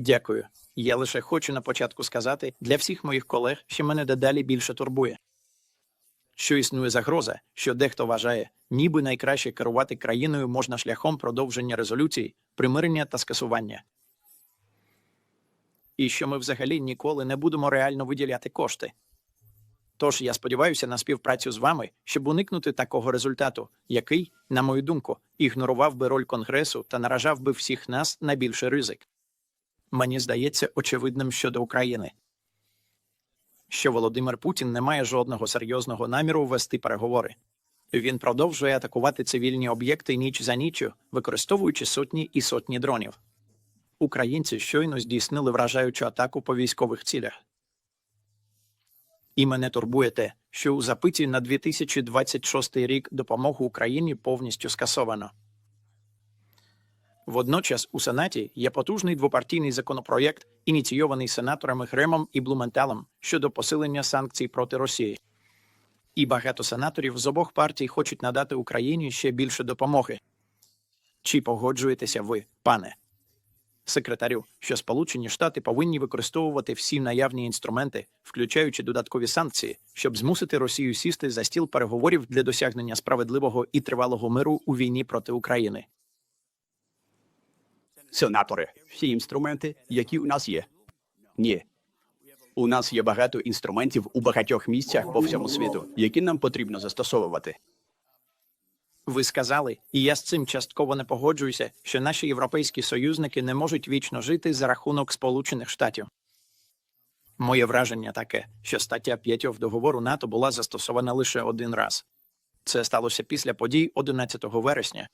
Дякую. Я лише хочу на початку сказати для всіх моїх колег, що мене дедалі більше турбує. Що існує загроза, що дехто вважає, ніби найкраще керувати країною можна шляхом продовження резолюцій, примирення та скасування. І що ми взагалі ніколи не будемо реально виділяти кошти. Тож я сподіваюся на співпрацю з вами, щоб уникнути такого результату, який, на мою думку, ігнорував би роль Конгресу та наражав би всіх нас на більший ризик. Мені здається очевидним щодо України, що Володимир Путін не має жодного серйозного наміру вести переговори. Він продовжує атакувати цивільні об'єкти ніч за ніччю, використовуючи сотні і сотні дронів. Українці щойно здійснили вражаючу атаку по військових цілях. І мене турбує те, що у запиті на 2026 рік допомогу Україні повністю скасовано. Водночас у Сенаті є потужний двопартійний законопроєкт, ініційований сенаторами Гремом і Блументалом щодо посилення санкцій проти Росії. І багато сенаторів з обох партій хочуть надати Україні ще більше допомоги. Чи погоджуєтеся ви, пане? Секретарю, що Сполучені Штати повинні використовувати всі наявні інструменти, включаючи додаткові санкції, щоб змусити Росію сісти за стіл переговорів для досягнення справедливого і тривалого миру у війні проти України. Сенатори, всі інструменти, які у нас є. Ні. У нас є багато інструментів у багатьох місцях по всьому світу, які нам потрібно застосовувати. Ви сказали, і я з цим частково не погоджуюся, що наші європейські союзники не можуть вічно жити за рахунок Сполучених Штатів. Моє враження таке, що стаття 5 договору НАТО була застосована лише один раз. Це сталося після подій 11 вересня,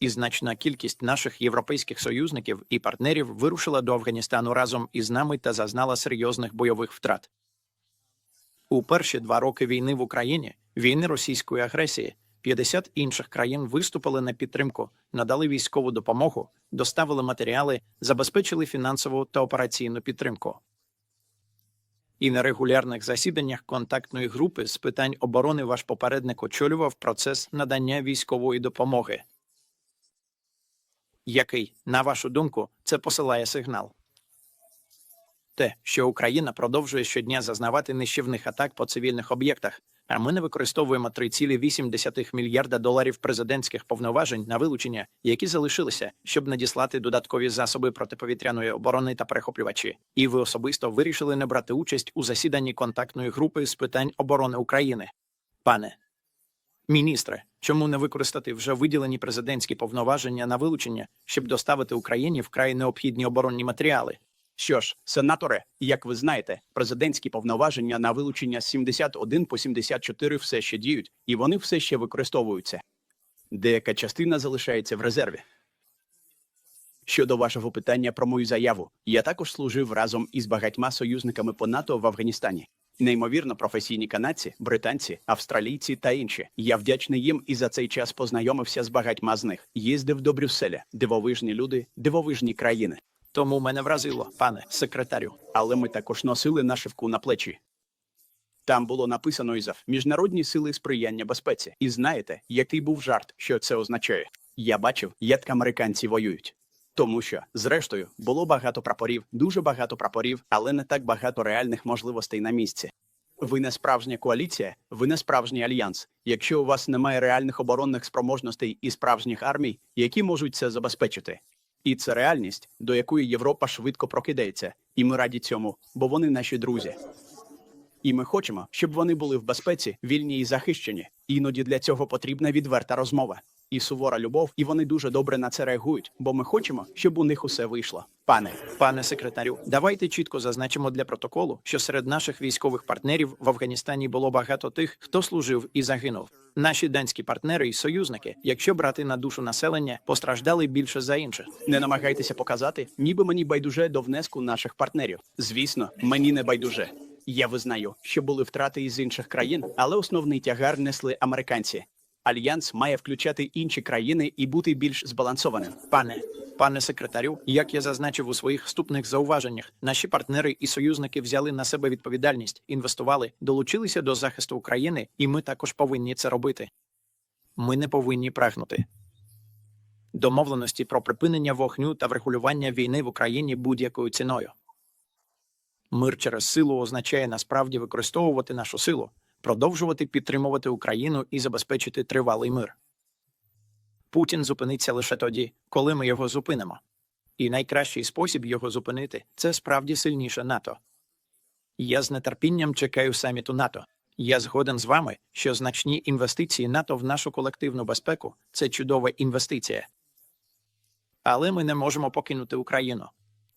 і значна кількість наших європейських союзників і партнерів вирушила до Афганістану разом із нами та зазнала серйозних бойових втрат. У перші два роки війни в Україні, війни російської агресії, 50 інших країн виступили на підтримку, надали військову допомогу, доставили матеріали, забезпечили фінансову та операційну підтримку. І на регулярних засіданнях контактної групи з питань оборони ваш попередник очолював процес надання військової допомоги. Який, на вашу думку, це посилає сигнал? Те, що Україна продовжує щодня зазнавати нищівних атак по цивільних об'єктах, а ми не використовуємо 3,8 мільярда доларів президентських повноважень на вилучення, які залишилися, щоб надіслати додаткові засоби протиповітряної оборони та перехоплювачі. І ви особисто вирішили не брати участь у засіданні контактної групи з питань оборони України. Пане міністре, чому не використати вже виділені президентські повноваження на вилучення, щоб доставити Україні вкрай необхідні оборонні матеріали? Що ж, сенатори, як ви знаєте, президентські повноваження на вилучення з 71 по 74 все ще діють, і вони все ще використовуються. Деяка частина залишається в резерві. Щодо вашого питання про мою заяву, я також служив разом із багатьма союзниками по НАТО в Афганістані. Неймовірно професійні канадці, британці, австралійці та інші. Я вдячний їм і за цей час познайомився з багатьма з них. Їздив до Брюсселя, дивовижні люди, дивовижні країни. Тому мене вразило, пане секретарю. Але ми також носили нашивку на плечі. Там було написано ІЗАФ Міжнародні сили сприяння безпеці. І знаєте, який був жарт, що це означає? Я бачив, як американці воюють. Тому що, зрештою, було багато прапорів, дуже багато прапорів, але не так багато реальних можливостей на місці. Ви не справжня коаліція, ви не справжній альянс. Якщо у вас немає реальних оборонних спроможностей і справжніх армій, які можуть це забезпечити. І це реальність, до якої Європа швидко прокидається, і ми раді цьому, бо вони наші друзі. І ми хочемо, щоб вони були в безпеці, вільні і захищені. Іноді для цього потрібна відверта розмова і сувора любов, і вони дуже добре на це реагують, бо ми хочемо, щоб у них усе вийшло. Пане, Пане секретарю, давайте чітко зазначимо для протоколу, що серед наших військових партнерів в Афганістані було багато тих, хто служив і загинув. Наші данські партнери і союзники, якщо брати на душу населення, постраждали більше за інших. не намагайтеся показати, ніби мені байдуже до внеску наших партнерів. Звісно, мені не байдуже. Я визнаю, що були втрати із інших країн, але основний тягар несли американці. Альянс має включати інші країни і бути більш збалансованим. Пане, пане секретарю, як я зазначив у своїх вступних зауваженнях, наші партнери і союзники взяли на себе відповідальність, інвестували, долучилися до захисту України, і ми також повинні це робити. Ми не повинні прагнути. домовленості про припинення вогню та врегулювання війни в Україні будь-якою ціною. Мир через силу означає насправді використовувати нашу силу, продовжувати підтримувати Україну і забезпечити тривалий мир. Путін зупиниться лише тоді, коли ми його зупинимо. І найкращий спосіб його зупинити це справді сильніше НАТО. Я з нетерпінням чекаю саміту НАТО. Я згоден з вами, що значні інвестиції НАТО в нашу колективну безпеку це чудова інвестиція. Але ми не можемо покинути Україну.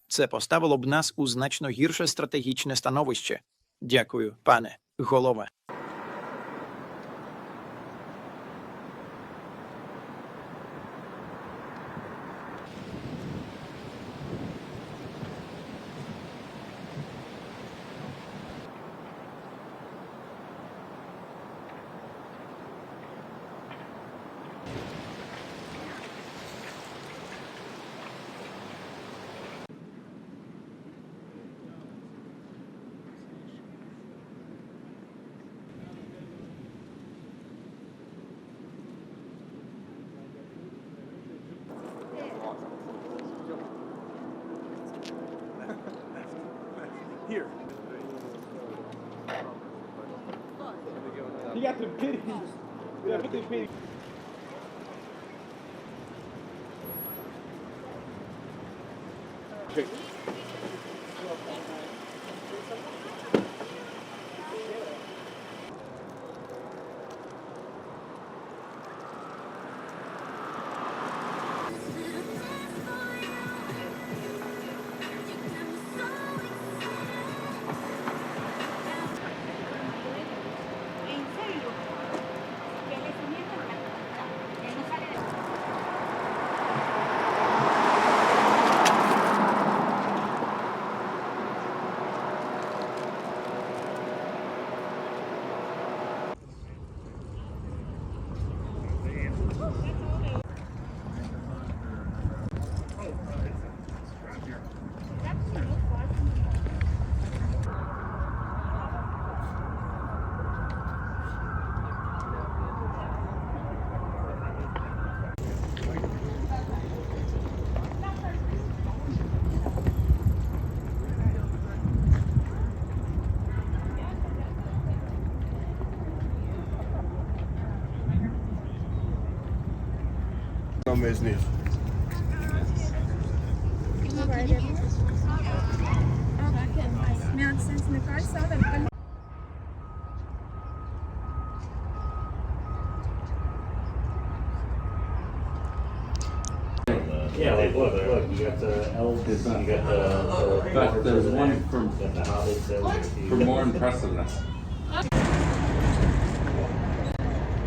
Це поставило б нас у значно гірше стратегічне становище. Дякую, пане голова. You got the pity. Yeah, put the pity. Okay. tam vezniš. Yeah, like look, look, you got the elves, you got the. the- But there's one from, the hobbits, that for more impressiveness.